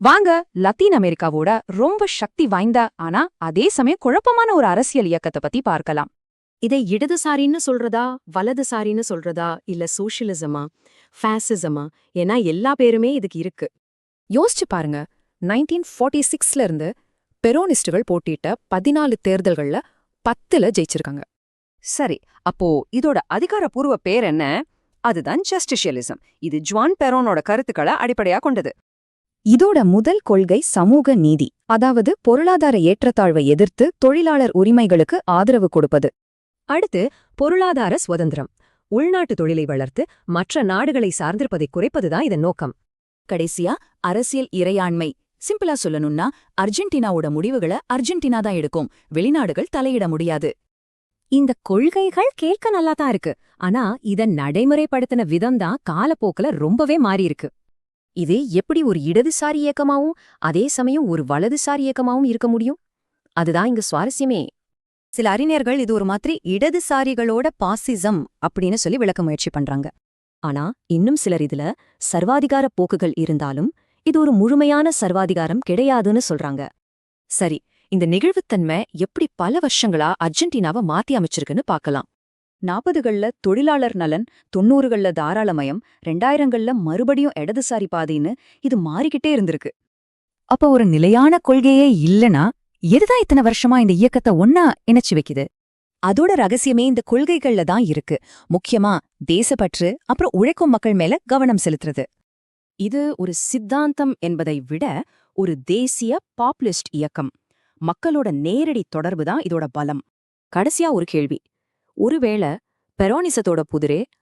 வாங்க லத்தீன் அமெரிக்காவோட ரொம்ப சக்தி வாய்ந்த ஆனா அதே சமயம் குழப்பமான ஒரு அரசியல் இயக்கத்தை பத்தி பார்க்கலாம். இதை இடதுசாரின்னு சொல்றதா வலதுசாரின்னு சொல்றதா இல்ல சோஷியலிசமா ஃபேசிசமா ஏன்னா எல்லா பேருமே இதுக்கு இருக்கு. யோசிச்சு பாருங்க நைன்டீன் ஃபார்ட்டி சிக்ஸ்ல இருந்து பெரோனிஸ்டுகள் போட்டியிட்ட பதினாலு தேர்தல்கள்ல பத்துல ஜெயிச்சிருக்காங்க. சரி அப்போ இதோட அதிகாரப்பூர்வ பேர் என்ன? அதுதான் ஜஸ்டிஷியலிசம் இது ஜுவான் பெரோனோட கருத்துக்களை அடிப்படையா கொண்டது. இதோட முதல் கொள்கை சமூக நீதி அதாவது பொருளாதார ஏற்றத்தாழ்வை எதிர்த்து தொழிலாளர் உரிமைகளுக்கு ஆதரவு கொடுப்பது. அடுத்து பொருளாதார சுதந்திரம். உள்நாட்டு தொழிலை வளர்த்து மற்ற நாடுகளை சார்ந்திருப்பதை குறைப்பதுதான் இதன் நோக்கம். கடைசியா அரசியல் இறையாண்மை. சிம்பிளா சொல்லணும்னா அர்ஜென்டினாவோட முடிவுகளை அர்ஜென்டினா தான் எடுக்கும். வெளிநாடுகள் தலையிட முடியாது. இந்த கொள்கைகள் கேட்க நல்லா தான் இருக்கு. ஆனா இத நடைமுறைப்படுத்தின விதம் தான் காலப்போக்குல ரொம்பவே மாறியிருக்கு. இது எப்படி ஒரு இடதுசாரி இயக்கமாவும் அதே சமயம் ஒரு வலதுசாரி இயக்கமாவும் இருக்க முடியும்? அதுதான் இங்க சுவாரஸ்யமே. சில அறிஞர்கள் இது ஒரு மாதிரி இடதுசாரிகளோட பாசிசம் அப்படின்னு சொல்லி விளக்க முயற்சி பண்றாங்க. ஆனா இன்னும் சிலர் இதுல சர்வாதிகார போக்குகள் இருந்தாலும் இது ஒரு முழுமையான சர்வாதிகாரம் கிடையாதுன்னு சொல்றாங்க. சரி இந்த நிகழ்வுத்தன்மை எப்படி பல வருஷங்களா அர்ஜென்டினாவை மாத்தி அமைச்சிருக்குன்னு பார்க்கலாம். நாற்பதுகள்ல தொழிலாளர் நலன் தொண்ணூறுகள்ல தாராளமயம் ரெண்டாயிரங்கள்ல மறுபடியும் இடதுசாரி பாதைன்னு இது மாறிக்கிட்டே இருந்திருக்கு. அப்ப ஒரு நிலையான கொள்கையே இல்லனா எதுதான் இத்தனை வருஷமா இந்த இயக்கத்தை ஒன்னா இணைச்சு வைக்குது? அதோட ரகசியமே இந்த கொள்கைகள்ல தான் இருக்கு. முக்கியமா தேசப்பற்று அப்புறம் உழைக்கும் மக்கள் மேல கவனம் செலுத்துறது. இது ஒரு சித்தாந்தம் என்பதை விட ஒரு தேசிய பாப்புலிஸ்ட் இயக்கம். மக்களோட நேரடி தொடர்பு தான் இதோட பலம். கடைசியா ஒரு கேள்வி. ஒருவேளை பெரோனிசத்தோட புதிரே